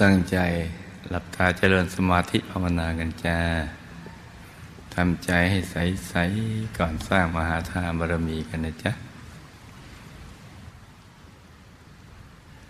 ตั้งใจหลับตาเจริญสมาธิภาวนากันจ้าทำใจให้ใส ๆ ก่อนสร้างมหาทานบารมีกันนะจ๊ะ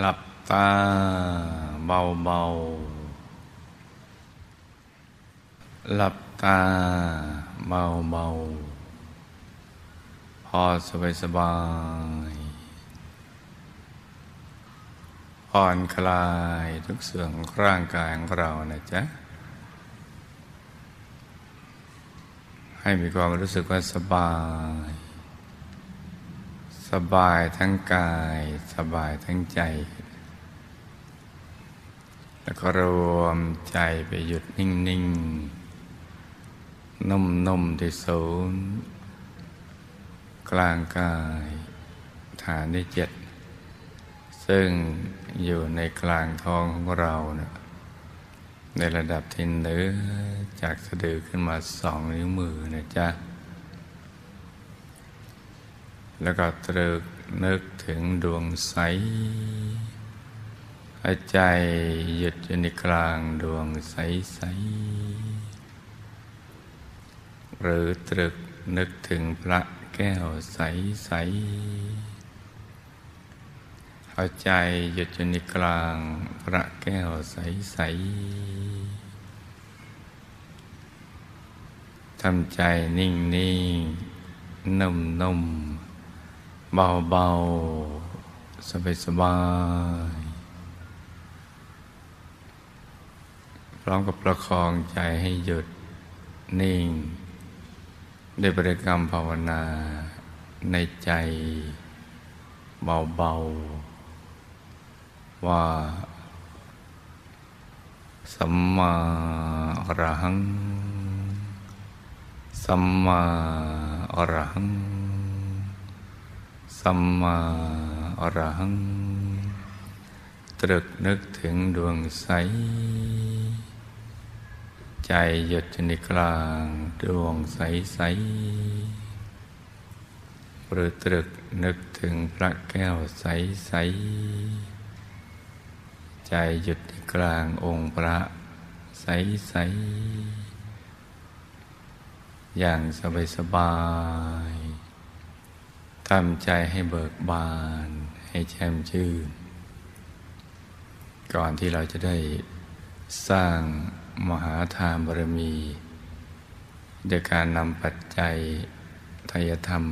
หลับตาเบา ๆ หลับตาเบา ๆ พอสบายสบายๆ ผ่อนคลายทุกส่วนของร่างกายของเรานะจ๊ะ ให้มีความรู้สึกว่าสบาย สบายทั้งกาย สบายทั้งใจ แล้วก็รวมใจไปหยุดนิ่ง ๆ นุ่ม ๆ ที่ศูนย์กลางกาย ฐานที่เจ็ด ซึ่งอยู่ในกลางท้องของเรานะในระดับที่เนื้อจากสะดือขึ้นมาสองนิ้วมือนะจ๊ะ แล้วก็ตรึกนึกถึงดวงใสหายใจหยุดอยู่ในกลางดวงใสใสหรือตรึกนึกถึงพระแก้วใสใส ๆหายใจหยุดอยู่ในกลางพระแก้วใส ๆ ทำใจนิ่งนิ่งนุ่มนุ่มๆเบาเบาสบายสบายพร้อมกับประคองใจให้หยุดนิ่ง ด้วยบริกรรมภาวนาในใจเบาๆ ว่าสัมมาอรหัง สัมมาอรหัง สัมมาอรหัง ตรึกนึกถึงดวงใส ใจหยุดอยู่ในกลางดวงใสใสหรือตรึกนึกถึงพระแก้วใสใส ใจหยุดในกลางองค์พระ ใสใสอย่างสบายสบายทำใจให้เบิกบาน ให้แช่มชื่น ก่อนที่เราจะได้สร้างมหาทานบารมีโดยการนำปัจจัยทายธรรม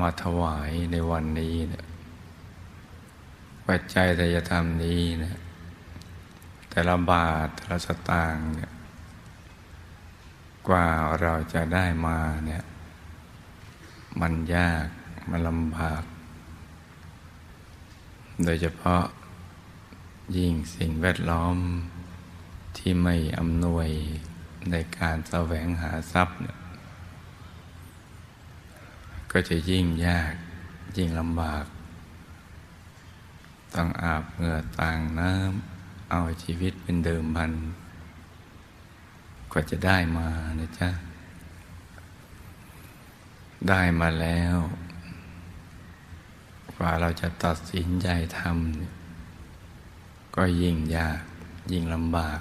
มาถวายในวันนี้เนี่ย ปัจจัยทายธรรมนี้นี่ยแต่ละบาทแต่ละสตางค์เนี่ยกว่าเราจะได้มาเนี่ยมันยากมันลำบาก โดยเฉพาะยิ่งสิ่งแวดล้อมที่ไม่อำนวยในการแสวงหาทรัพย์เนี่ยก็จะยิ่งยากยิ่งลำบาก ต้องอาบเหงื่อต่างน้ำเอาชีวิตเป็นเดิมพัน กว่าจะได้มานะจ๊ะ ได้มาแล้ว กว่าเราจะตัดสินใจทำก็ยิ่งยากยิ่งลำบาก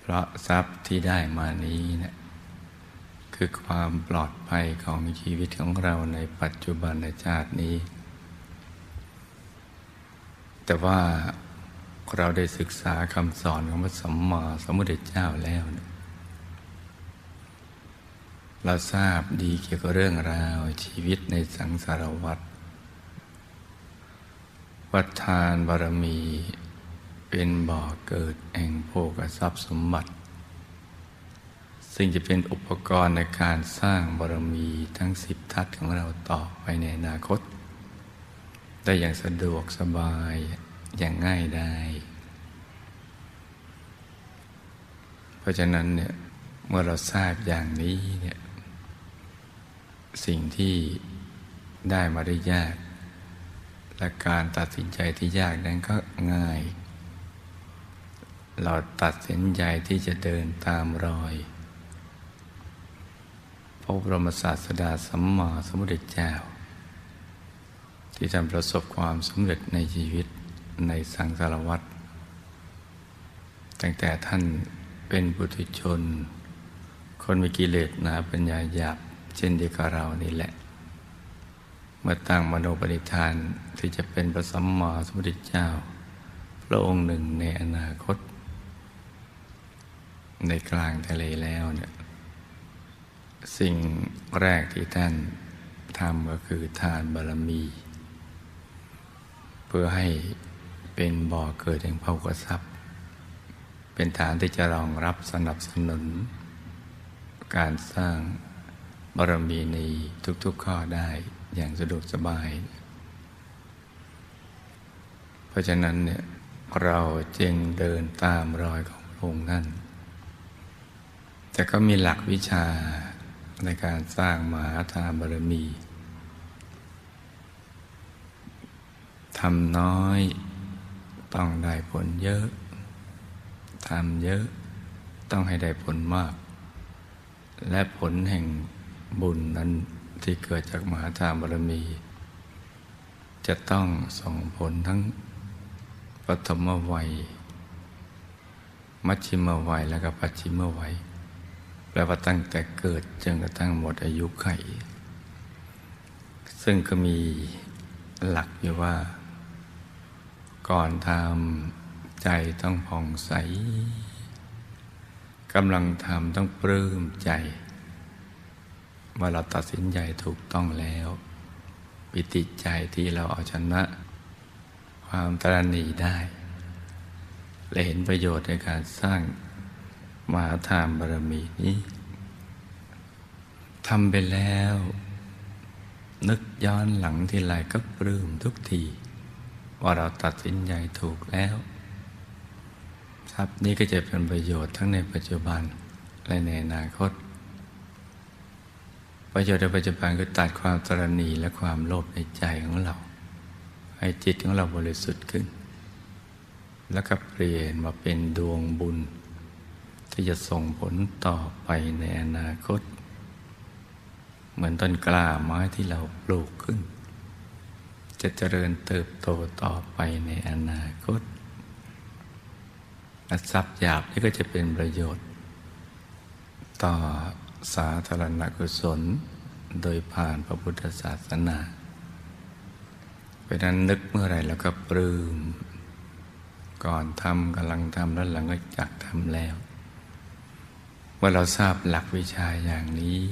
เพราะทรัพย์ที่ได้มานี้นะคือความปลอดภัยของชีวิตของเราในปัจจุบันชาตินี้ แต่ว่าเราได้ศึกษาคำสอนของพระสัมมาสัมพุทธเจ้าแล้วเนี่ยเราทราบดีเกี่ยวกับเรื่องราวชีวิตในสังสารวัฏวัฏทานบารมีเป็นบ่อเกิดแห่งโภกทรัพย์สมบัติ ซึ่งจะเป็นอุปกรณ์ในการสร้างบารมีทั้งสิบทัศของเราต่อไปในอนาคต ได้อย่างสะดวกสบายอย่างง่ายได้ เพราะฉะนั้นเนี่ยเมื่อเราทราบอย่างนี้เนี่ยสิ่งที่ได้มาได้ยาก และการตัดสินใจที่ยากนั้นก็ง่าย เราตัดสินใจที่จะเดินตามรอยพระบรมศาสดาสัมมาสัมพุทธเจ้า ที่ทำประสบความสำเร็จในชีวิตในสังสารวัตรตั้งแต่ท่านเป็นปุถุชน คนมีกิเลสหนาปัญญาหยาบเช่นเดียวกับเรานี่แหละ เมื่อตั้งมโนปณิธานที่จะเป็นพระสัมมาสัมพุทธเจ้า พระองค์หนึ่งในอนาคต ในกลางทะเลแล้วเนี่ยสิ่งแรกที่ท่านทำก็คือทานบารมี พื่อให้เป็นบ่อเกิดแห่งภาวทรัพย์ เป็นฐานที่จะรองรับสนับสนุน การสร้างบารมีในทุกๆข้อได้อย่างสะดวกสบาย เพราะฉะนั้นเนี่ยเราจึงเดินตามรอยของพระองค์ท่านแต่ก็มีหลักวิชาในการสร้างมหาทานบารมีำน้อย ต้องได้ผลเยอะ ทำเยอะต้องให้ได้ผลมาก และผลแห่งบุญนั้นที่เกิดจากมหาทานบารมี จะต้องส่งผลทั้งปฐมวัย มัชชิมวัยและก็ปัจฉิมวัยแปลว่าตั้งแต่เกิดจนกระทั่งหมดอายุไข ซึ่งก็มีหลักอยู่ว่า ก่อนทำใจต้องผ่องใสกำลังทำต้องปลื้มใจ ว่าเราตัดสินใจถูกต้องแล้ว ปิติใจที่เราเอาชนะ ความตรณีได้ และเห็นประโยชน์ในการสร้างมหาทานบารมีนี้ทำไปแล้ว นึกย้อนหลังทีไรก็ปลื้มทุกที ว่าเราตัดสินใจถูกแล้ว ทรัพย์นี้ก็จะเป็นประโยชน์ทั้งในปัจจุบันและในอนาคต ประโยชน์ในปัจจุบันคือตัดความตรณีและความโลภในใจของเรา ให้จิตของเราบริสุทธิ์ขึ้น แล้วก็เปลี่ยนมาเป็นดวงบุญ ที่จะส่งผลต่อไปในอนาคต เหมือนต้นกล้าไม้ที่เราปลูกขึ้น จะเจริญเติบโตต่อไปในอนาคตทรัพย์หยาบนี่ก็จะเป็นประโยชน์ ต่อสาธารณกุศล โดยผ่านพระพุทธศาสนาเพราะนั้นนึกเมื่อไหร่แล้วก็ปลื้มก่อนทำกำลังทำแล้วหลังก็จักทำแล้ว ว่าเราทราบหลักวิชาอย่างนี้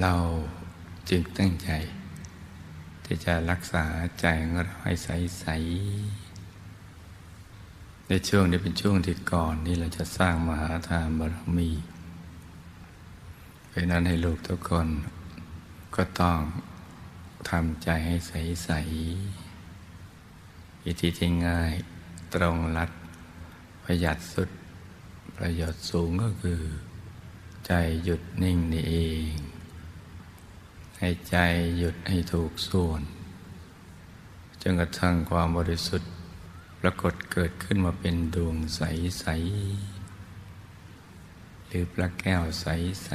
เราจึงตั้งใจ ที่จะรักษาใจของเราให้ใสๆในช่วงนี้เป็นช่วงที่ก่อนนี่เราจะสร้างมหาทานบารมีเพราะนั้นให้ลูกทุกคนก็ต้องทำใจให้ใสๆวิธีที่ง่ายตรงรัดประหยัดสุดประโยชน์สูงก็คือ ใจหยุดนิ่งนี่เอง ให้ใจหยุดให้ถูกส่วนจนกระทั่งความบริสุทธิ์ปรากฏเกิดขึ้นมาเป็นดวงใส ๆ หรือพระแก้วใส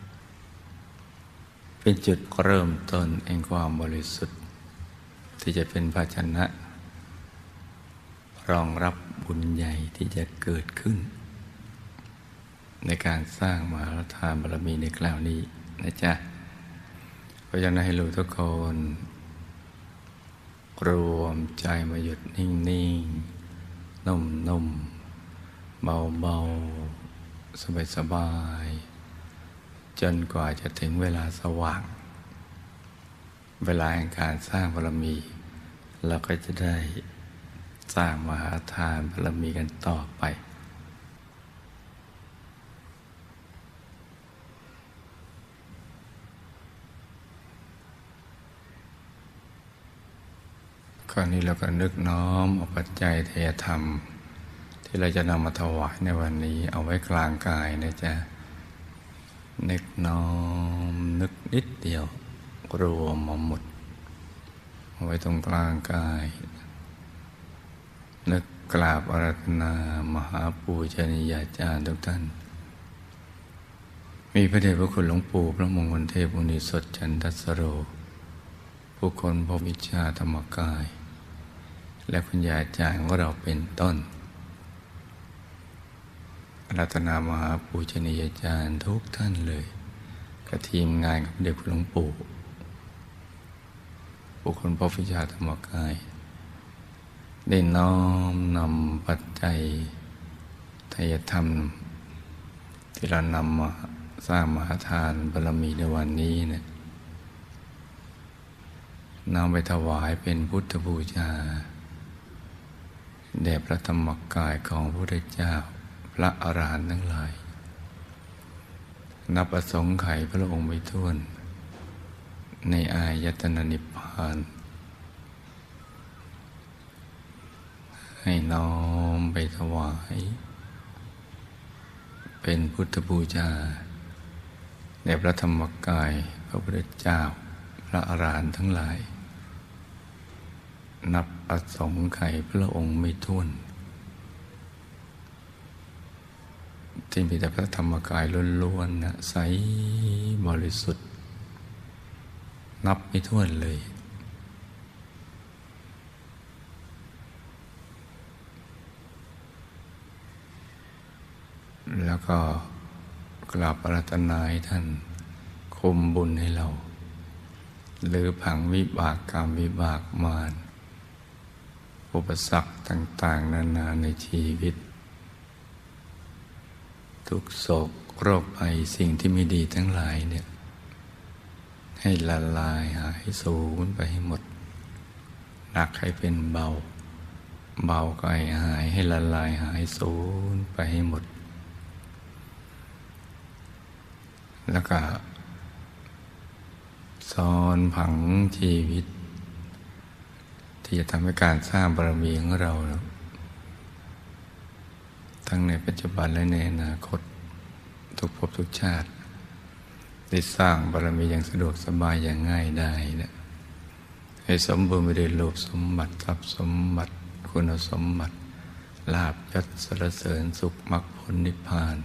ๆ เป็นจุดเริ่มต้นแห่งความบริสุทธิ์ ที่จะเป็นภาชนะ รองรับบุญใหญ่ที่จะเกิดขึ้น ในการสร้างมหาทานบารมีในคราวนี้นะจ๊ะ ราะฉะนั้นให้รู้ทุกคน รวมใจมาหยุดนิ่งๆนุ่มๆเบาๆสบายๆจนกว่าจะถึงเวลาสว่าง เวลาแห่งการสร้างบารมี เราก็จะได้สร้างมหาทานบารมีกันต่อไป คราวนี้เราก็นึกน้อมเอาปัจจัยเทธรรม ที่เราจะนำมาถวายในวันนี้ เอาไว้กลางกายนะจ๊ะนึกน้อมนึกนิดเดียว รวมมาหมด เอาไว้ตรงกลางกาย นึกกราบอารัธนามหาปูชนียาจารย์ทุกท่าน มีพระเดชพระคุณหลวงปู่พระมงคลเทพมุนีสดจันทสโรผู้ผู้คนพบวิชาธรรมกาย และคุณยายอาจารย์ของเราเป็นต้น รัตนามหาปูชนียาจารย์ทุกท่านเลยกับทีมงานของเด็กหลวงปู่ผู้คนพบวิชาธรรมกาย ได้น้อมนำปัจจัยทายธรรม ที่เรานำมาสร้างมหาทานบารมีในวันนี้เนี่ยนำไปถวายเป็นพุทธบูชา แด่พระธรรมกายของพระพุทธเจ้าพระอรหันต์ทั้งหลาย นับประสงค์ไขพระองค์ไม่ท้วน ในอายตนะนิพพาน ให้น้อมไปถวาย เป็นพุทธบูชาในพระธรรมกายพระพุทธเจ้าพระอรหันต์ทั้งหลาย นับประสงไขยพระองค์ไม่ท้วน ที่มีแต่พระธรรมกายล้วนๆนะใสบริสุทธิ์ นับไม่ถ้วนเลย แล้วก็กราบอารัตนาให้ท่านคุมบุญให้เรา หรือผังวิบากกรรมวิบากมาร อุปสรรคต่าง ๆ นานาในชีวิต ทุกโศกโรคภัยสิ่งที่ไม่ดีทั้งหลายเนี่ย ให้ละลายหายสูญไปให้หมด หนักให้เป็นเบา เบาก็ให้หายให้ละลายหายสูญไปให้หมด แล้วก็สอนผังชีวิต ที่จะทำให้การสร้างบารมีของเรา ทั้งในปัจจุบันและในอนาคต ทุกภพทุกชาติ ได้สร้างบารมีอย่างสะดวกสบายอย่างง่ายได้นะให้สมบูรณ์ไปด้วยรูปสมบัติทรัพย์สมบัติคุณสมบัติลาบยศสรรเสริญสุขมรรคผลนิพพาน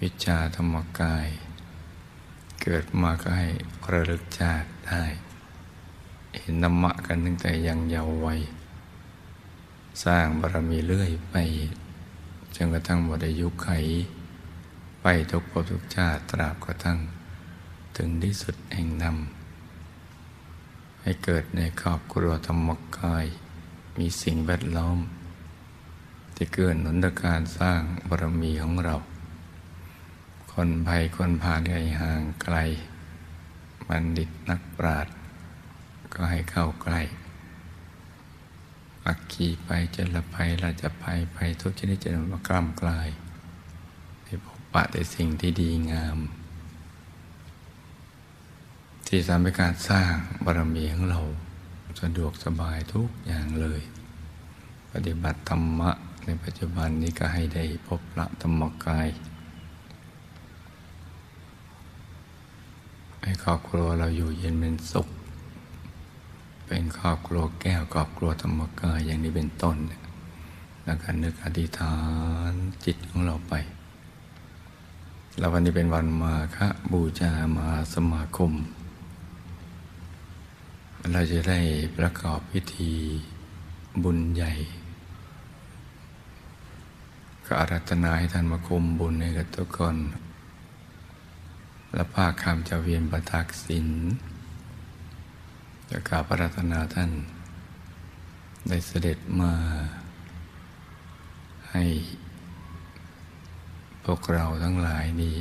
วิชาธรรมกาย เกิดมาก็ให้ระลึกชาติได้ เห็นธรรมะกันตั้งแต่ยังเยาว์วัย สร้างบารมีเรื่อยไปจนกระทั่งหมดอายุไข ไปทุกภพทุกชาติตราบกระทั่ง ถึงที่สุดแห่งนำให้เกิดในครอบครัวธรรมกาย มีสิ่งแวดล้อม ที่เกิดหนุนการสร้างบารมีของเรา คนภัยคนผ่านไกลห่างไกล บัณฑิตนักปราชญ์ ก็ให้เข้าใกล้อักขีไปจะละภัยเราจะภัยไปทุกชนิดจะนมากล้ำกลายให้พบปะแต่สิ่งที่ดีงาม ที่ทำให้การสร้างบารมีของเราสะดวกสบายทุกอย่างเลย ปฏิบัติธรรมะในปัจจุบันนี้ก็ให้ได้พบพระธรรมกาย ให้ครอบครัวเราอยู่เย็นเป็นสุข เป็นครอบครัวแก้วครอบครัวธรรมกายอย่างนี้เป็นต้นแล้วก็นึกอธิษฐานจิตของเราไป แล้ววันนี้เป็นวันมาฆบูชามาสมาคม เราจะได้ประกอบพิธีบุญใหญ่ก็อารัตนาให้ท่านมาคุมบุญให้กับทุกคน และภาคคำจะเวียนประทักษิณ จะกราบอารัตนาท่าน ได้เสด็จมาให้ พวกเราทั้งหลายนี้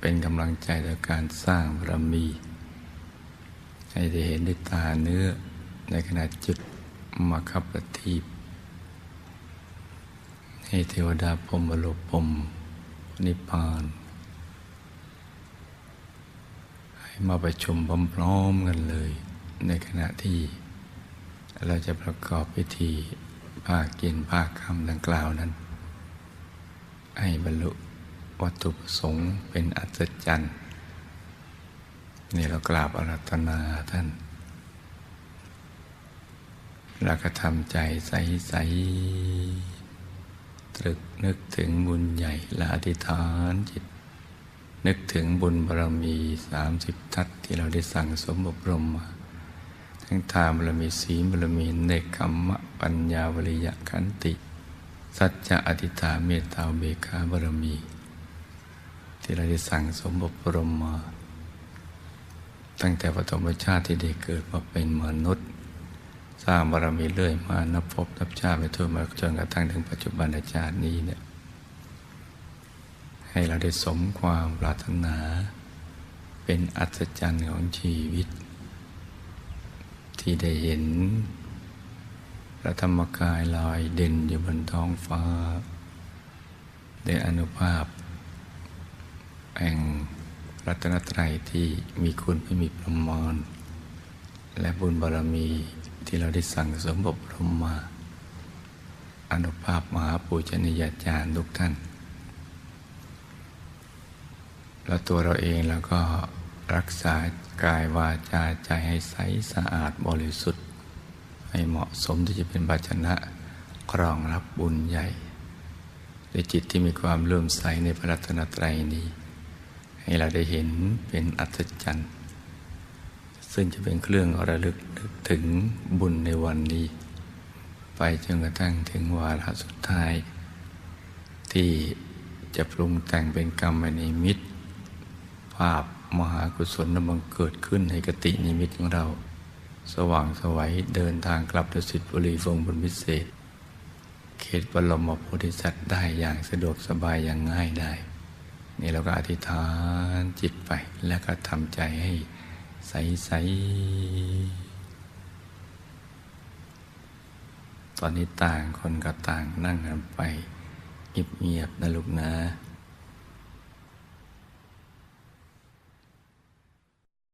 เป็นกำลังใจในการสร้างบารมี ให้ได้เห็นด้วยตาเนื้อในขณะจุดมาคับประทีปให้เทวดาพรมโลกพรมนิพพาน ให้ มาประชุมพร้อมๆกันเลย ในขณะที่เราจะประกอบพิธีภาคกินภาคคำดังกล่าวนั้น ให้บรรลุวัตถุประสงค์เป็นอัศจรรย์นี่เรากราบอารัตนาท่านแล้วก็ทำใจใสๆตรึกนึกถึงบุญใหญ่และอธิษฐานจิต นึกถึงบุญบารมีสามสิบทัศที่เราได้สั่งสมอบรมมา ทั้งทานบารมีศีลบารมีเนกขมมะปัญญาวริยะขันติ สัจจะอธิษฐานเมตตาเบกขาบารมี ที่เราได้สั่งสมอบรมมา ตั้งแต่ปฐมชาติที่ได้เกิดมาเป็นมนุษย์ สร้างบารมีเรื่อยมานับพบนับชาติไปทั่วมาจนกระทั่งถึงปัจจุบันชาตินี้เนี่ย ให้เราได้สมความปรารถนา เป็นอัศจรรย์ของชีวิต ที่ได้เห็นพระธรรมกายลอยเด่นอยู่บนท้องฟ้าได้อนุภาพ แห่งรัตนตรัยที่มีคุณไม่มีประมาณและบุญบารมีที่เราได้สั่งสมบบรมมา อนุภาพมหาปูชนียาจารย์ทุกท่าน แล้วตัวเราเองเราก็รักษากายวาจาใจให้ใสสะอาดบริสุทธิ์ ให้เหมาะสมที่จะเป็นภาชนะครองรับบุญใหญ่ด้วยจิตที่มีความเลื่อมใสในพระรัตนตรัยนี้ ให้เราได้เห็นเป็นอัศจรรย์ซึ่งจะเป็นเครื่องระลึกนึกถึงบุญในวันนี้ ไปจนกระทั่งถึงวาระสุดท้าย ที่จะปรุงแต่งเป็นกรรมนิมิตภาพมหากุศลนั้นบังเกิดขึ้นในกตินิมิตของเรา สว่างสวัยเดินทางกลับดุสิตบุรีฟงบุญพิเศษ เขตบรมโพธิสัตว์ได้อย่างสะดวกสบายอย่างง่ายได้ นี่เราก็อธิษฐานจิตไปแล้วก็ทำใจให้ใสๆตอนนี้ต่างคนก็ต่างนั่งกันไปเงียบๆนะลูกนะ